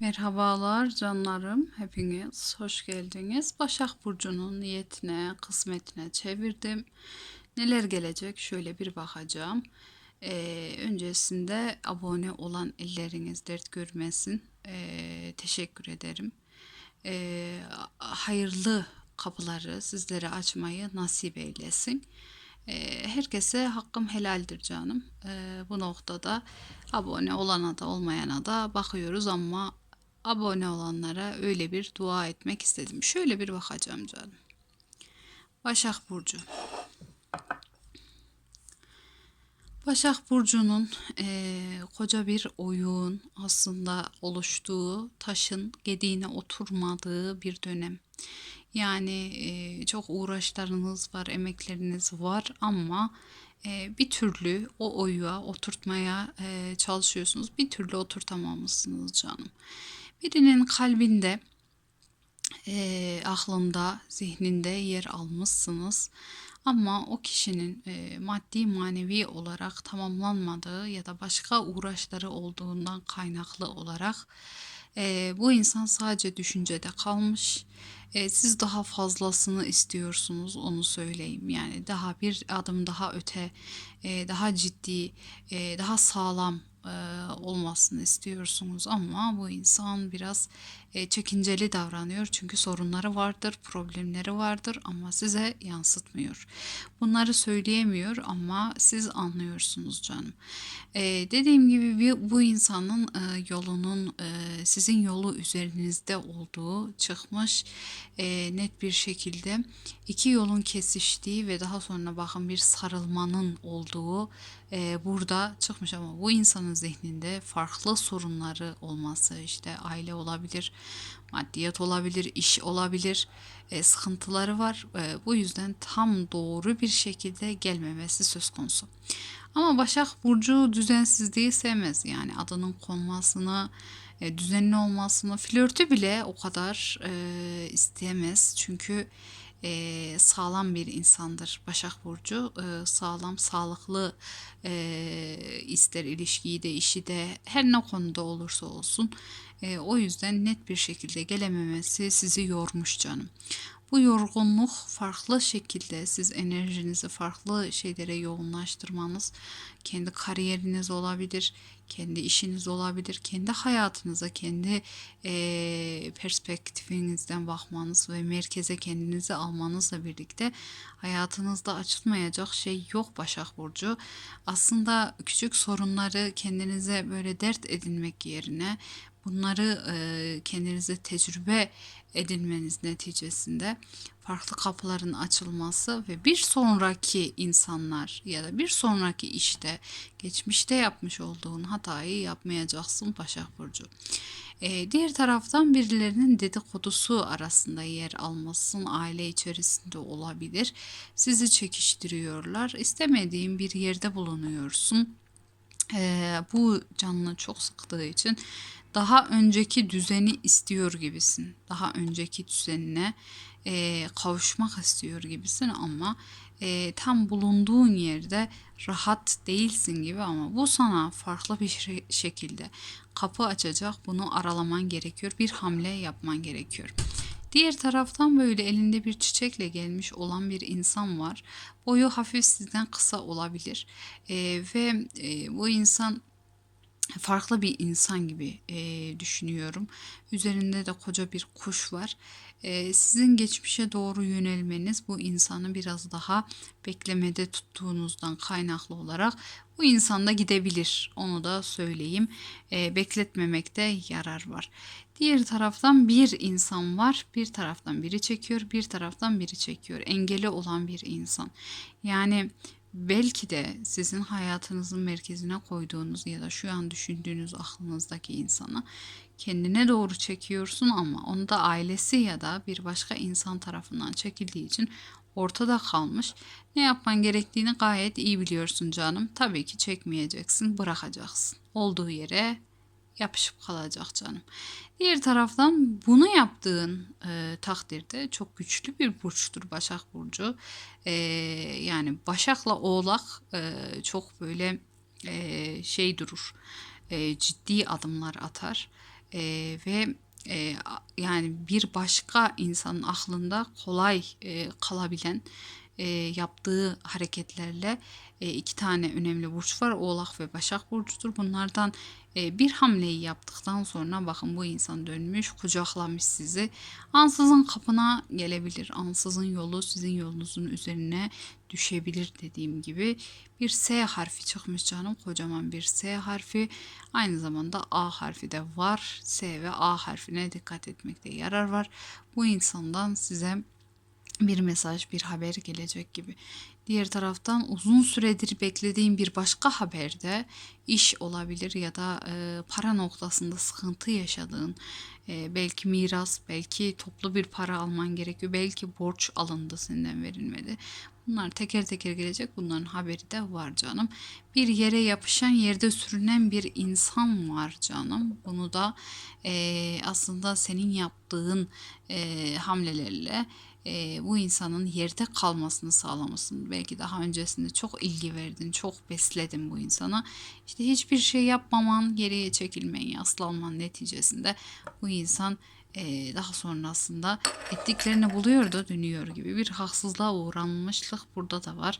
Merhabalar canlarım, hepiniz hoş geldiniz. Başak Burcu'nun niyetine, kısmetine çevirdim. Neler gelecek şöyle bir bakacağım. Ee, öncesinde abone olan elleriniz dert görmesin. Ee, teşekkür ederim. Ee, hayırlı kapıları sizlere açmayı nasip eylesin. Ee, herkese hakkım helaldir canım. Ee, bu noktada abone olana da olmayana da bakıyoruz ama abone olanlara öyle bir dua etmek istedim. Şöyle bir bakacağım canım. Başak Burcu. Başak Burcu'nun eee, koca bir oyun aslında oluştuğu, taşın gediğine oturmadığı bir dönem. Yani eee, çok uğraşlarınız var, emekleriniz var ama eee, bir türlü o oyuğa oturtmaya eee, çalışıyorsunuz. Bir türlü oturtamamışsınız canım. Birinin kalbinde eee, aklında, zihninde yer almışsınız. Ama o kişinin eee, maddi manevi olarak tamamlanmadığı ya da başka uğraşları olduğundan kaynaklı olarak eee, bu insan sadece düşüncede kalmış. Eee, siz daha fazlasını istiyorsunuz, onu söyleyeyim. Yani daha bir adım daha öte, eee, daha ciddi, eee, daha sağlam e, olmasını istiyorsunuz ama bu insan biraz çekinceli davranıyor çünkü sorunları vardır, problemleri vardır ama size yansıtmıyor. Bunları söyleyemiyor ama siz anlıyorsunuz canım. E, dediğim gibi bu insanın e, yolunun e, sizin yolu üzerinizde olduğu çıkmış e, net bir şekilde iki yolun kesiştiği ve daha sonra bakın bir sarılmanın olduğu e, burada çıkmış ama bu insanın zihninde farklı sorunları olması işte aile olabilir, maddiyat olabilir, iş olabilir, e, sıkıntıları var. E, bu yüzden tam doğru bir şekilde gelmemesi söz konusu. Ama Başak Burcu düzensizliği sevmez. Yani adının konmasını, e, düzenli olmasını, flörtü bile o kadar e, isteyemez. Çünkü e, sağlam bir insandır Başak Burcu. E, sağlam, sağlıklı e, ister ilişkiyi de, işi de, her ne konuda olursa olsun. E, o yüzden net bir şekilde gelememesi sizi yormuş canım. Bu yorgunluk farklı şekilde siz enerjinizi farklı şeylere yoğunlaştırmanız, kendi kariyeriniz olabilir, kendi işiniz olabilir, kendi hayatınıza, kendi eee, perspektifinizden bakmanız ve merkeze kendinizi almanızla birlikte hayatınızda açılmayacak şey yok Başak Burcu. Aslında küçük sorunları kendinize böyle dert edinmek yerine bunları e, kendinize tecrübe edinmeniz neticesinde farklı kapıların açılması ve bir sonraki insanlar ya da bir sonraki işte geçmişte yapmış olduğun hatayı yapmayacaksın Başak Burcu. Ee, diğer taraftan birilerinin dedikodusu arasında yer almasın, aile içerisinde olabilir. Sizi çekiştiriyorlar. İstemediğin bir yerde bulunuyorsun. Ee, bu canını çok sıktığı için daha önceki düzeni istiyor gibisin. Daha önceki düzenine e, kavuşmak istiyor gibisin ama e, tam bulunduğun yerde rahat değilsin gibi ama bu sana farklı bir şekilde kapı açacak. Bunu aralaman gerekiyor. Bir hamle yapman gerekiyor. Diğer taraftan böyle elinde bir çiçekle gelmiş olan bir insan var. Boyu hafif sizden kısa olabilir. Ee, ve e, bu insan farklı bir insan gibi e, düşünüyorum. Üzerinde de koca bir kuş var. E, sizin geçmişe doğru yönelmeniz bu insanı biraz daha beklemede tuttuğunuzdan kaynaklı olarak bu insan da gidebilir. Onu da söyleyeyim. E, bekletmemekte yarar var. Diğer taraftan bir insan var. Bir taraftan biri çekiyor, bir taraftan biri çekiyor. Engeli olan bir insan. Yani belki de sizin hayatınızın merkezine koyduğunuz ya da şu an düşündüğünüz aklınızdaki insanı kendine doğru çekiyorsun ama onu da ailesi ya da bir başka insan tarafından çekildiği için ortada kalmış. Ne yapman gerektiğini gayet iyi biliyorsun canım. Tabii ki çekmeyeceksin, bırakacaksın. Olduğu yere yapışıp kalacak canım. Diğer taraftan bunu yaptığın e, takdirde çok güçlü bir burçtur Başak Burcu. E, yani Başak'la Oğlak e, çok böyle e, şey durur. E, ciddi adımlar atar. Ee, ve e, yani bir başka insanın aklında kolay e, kalabilen e, yaptığı hareketlerle e, iki tane önemli burç var. Oğlak ve Başak Burcu'dur. Bunlardan e, bir hamleyi yaptıktan sonra bakın bu insan dönmüş, kucaklamış sizi. Ansızın kapına gelebilir. Ansızın yolu sizin yolunuzun üzerine düşebilir dediğim gibi. Bir S harfi çıkmış canım. Kocaman bir S harfi. Aynı zamanda A harfi de var. S ve A harfine dikkat etmekte yarar var. Bu insandan size bir mesaj, bir haber gelecek gibi. Diğer taraftan uzun süredir beklediğin bir başka haberde iş olabilir ya da e, para noktasında sıkıntı yaşadığın, e, belki miras, belki toplu bir para alman gerekiyor, belki borç alındı senden verilmedi. Bunlar teker teker gelecek. Bunların haberi de var canım. Bir yere yapışan, yerde sürünen bir insan var canım. Bunu da e, aslında senin yaptığın e, hamlelerle e, bu insanın yerde kalmasını sağlamasın. Belki daha öncesinde çok ilgi verdin, çok besledin bu insana. İşte hiçbir şey yapmaman, geriye çekilmen, yaslanman neticesinde bu insan e, daha sonrasında ettiklerini buluyor da dönüyor gibi bir haksızlığa uğranmışlık burada da var.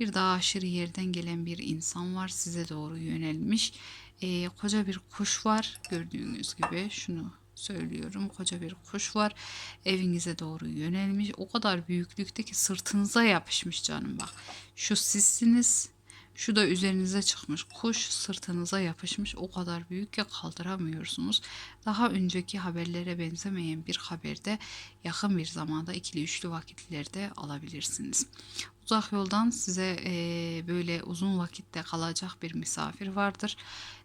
Bir daha aşırı yerden gelen bir insan var size doğru yönelmiş. E, koca bir kuş var gördüğünüz gibi şunu söylüyorum. Koca bir kuş var. Evinize doğru yönelmiş. O kadar büyüklükte ki sırtınıza yapışmış canım bak. Şu sizsiniz. Şu da üzerinize çıkmış. Kuş sırtınıza yapışmış. O kadar büyük ki kaldıramıyorsunuz. Daha önceki haberlere benzemeyen bir haberde yakın bir zamanda ikili üçlü vakitlerde alabilirsiniz. Uzak yoldan size e, böyle uzun vakitte kalacak bir misafir vardır.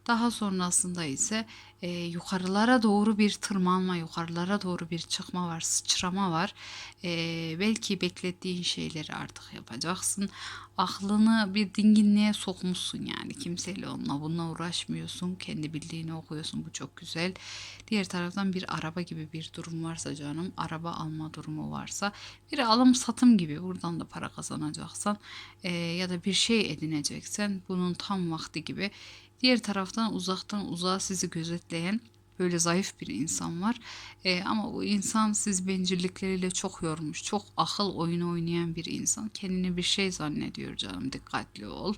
Daha sonrasında ise e, yukarılara doğru bir tırmanma, yukarılara doğru bir çıkma var, sıçrama var. E, belki beklettiğin şeyleri artık yapacaksın. Aklını bir dinginliğe sokmuşsun yani. Kimseyle onunla bununla uğraşmıyorsun. Kendi bildiğini okuyorsun. Bu çok güzel. Diğer taraftan bir araba gibi bir durum varsa canım, araba alma durumu varsa bir alım satım gibi buradan da para kazanacaksan e, ya da bir şey edineceksen bunun tam vakti gibi Diğer taraftan uzaktan uzağa sizi gözetleyen böyle zayıf bir insan var. E, ama o insan siz bencillikleriyle çok yormuş. Çok akıl oyunu oynayan bir insan. Kendini bir şey zannediyor canım. Dikkatli ol.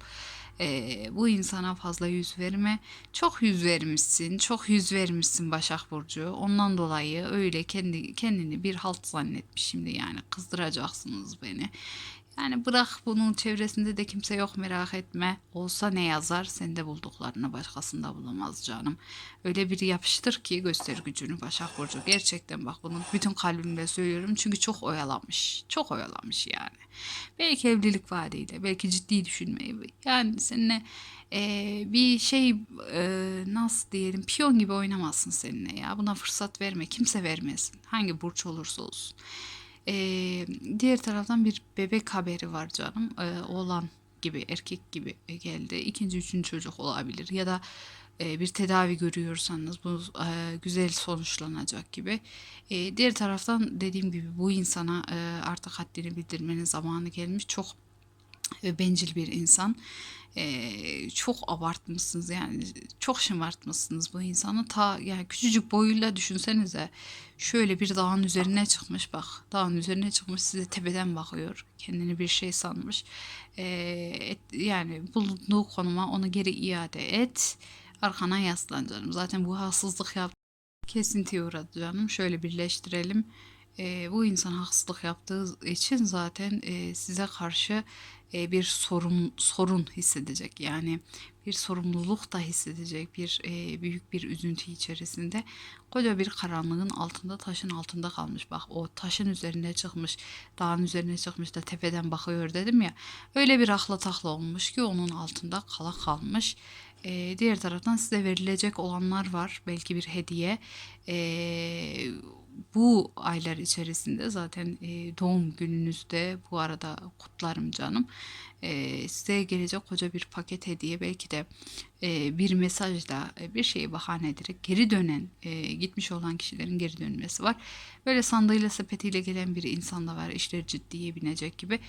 E, bu insana fazla yüz verme. Çok yüz vermişsin. Çok yüz vermişsin Başak Burcu. Ondan dolayı öyle kendi kendini bir halt zannetmiş şimdi yani kızdıracaksınız beni. Yani bırak bunun çevresinde de kimse yok merak etme. Olsa ne yazar sende bulduklarını başkasında bulamaz canım. Öyle bir yapıştır ki göster gücünü Başak Burcu. Gerçekten bak bunu bütün kalbimle söylüyorum. Çünkü çok oyalamış. Çok oyalamış yani. Belki evlilik vaadiyle, belki ciddi düşünmeyi. Yani seninle e, bir şey e, nasıl diyelim piyon gibi oynamazsın seninle ya. Buna fırsat verme. Kimse vermesin. Hangi burç olursa olsun. Ee, diğer taraftan bir bebek haberi var canım. Ee, oğlan gibi, erkek gibi geldi. İkinci, üçüncü çocuk olabilir. Ya da e, bir tedavi görüyorsanız bu e, güzel sonuçlanacak gibi. E, diğer taraftan dediğim gibi bu insana e, artık haddini bildirmenin zamanı gelmiş. Çok e, bencil bir insan. E, çok abartmışsınız yani çok şımartmışsınız bu insanı. Ta yani küçücük boyuyla düşünsenize şöyle bir dağın üzerine çıkmış bak dağın üzerine çıkmış size tepeden bakıyor kendini bir şey sanmış. E, et- yani bulunduğu konuma onu geri iade et arkana yaslan canım. Zaten bu haksızlık yap kesintiye uğradı canım. Şöyle birleştirelim e, bu insan haksızlık yaptığı için zaten e, size karşı e, bir sorun sorun hissedecek. Yani bir sorumluluk da hissedecek. Bir e, büyük bir üzüntü içerisinde koca bir karanlığın altında taşın altında kalmış. Bak o taşın üzerine çıkmış, dağın üzerine çıkmış da tepeden bakıyor dedim ya. Öyle bir akla takla olmuş ki onun altında kala kalmış. E, diğer taraftan size verilecek olanlar var. Belki bir hediye. E, bu aylar içerisinde zaten e, doğum gününüzde bu arada kutlarım canım. E, size gelecek koca bir paket hediye belki de e, bir mesajla e, bir şeyi bahane ederek geri dönen e, gitmiş olan kişilerin geri dönmesi var. Böyle sandığıyla sepetiyle gelen bir insan da var işleri ciddiye binecek gibi.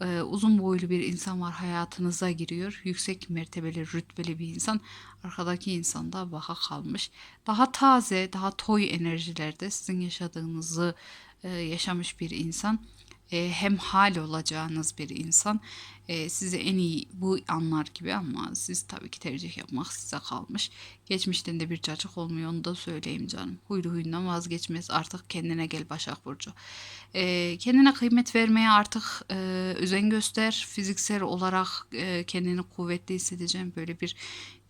E, uzun boylu bir insan var hayatınıza giriyor. Yüksek mertebeli rütbeli bir insan. Arkadaki insan da baka kalmış. Daha taze daha toy enerjilerde sizin yaşadığınızı e, yaşamış bir insan e, hem hal olacağınız bir insan e, sizi en iyi bu anlar gibi ama siz tabii ki tercih yapmak size kalmış. Geçmişten de bir cacık olmuyor onu da söyleyeyim canım. Huylu huyundan vazgeçmez artık kendine gel Başak Burcu. E, kendine kıymet vermeye artık e, özen göster. Fiziksel olarak e, kendini kuvvetli hissedeceğim böyle bir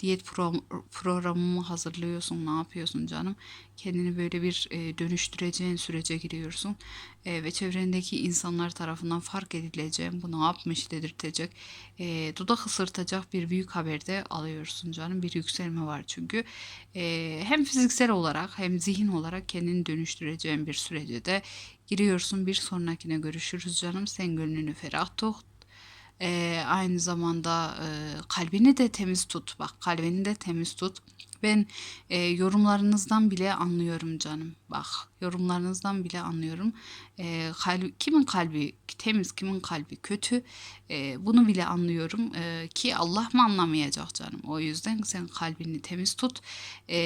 diyet pro- programı mı hazırlıyorsun ne yapıyorsun canım kendini böyle bir e, dönüştüreceğin sürece giriyorsun E, ve çevrendeki insanlar tarafından fark edileceğin bu ne yapmış dedirtecek e, dudak ısırtacak bir büyük haberde alıyorsun canım. Bir yükselme var çünkü. E, hem fiziksel olarak hem zihin olarak kendini dönüştüreceğin bir sürece de giriyorsun. Bir sonrakine görüşürüz canım. Sen gönlünü ferah tut. Ee, aynı zamanda e, kalbini de temiz tut. Bak kalbini de temiz tut. Ben e, yorumlarınızdan bile anlıyorum canım. Bak yorumlarınızdan bile anlıyorum. E, kalbi, kimin kalbi temiz, kimin kalbi kötü. E, bunu bile anlıyorum. E, ki Allah mı anlamayacak canım. O yüzden sen kalbini temiz tut. E,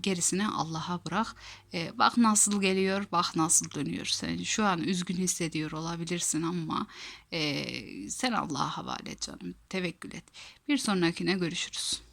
gerisini Allah'a bırak. E, bak nasıl geliyor, bak nasıl dönüyor. Sen şu an üzgün hissediyor olabilirsin ama e, sen Allah'a havale canım. Tevekkül et. Bir sonrakine görüşürüz.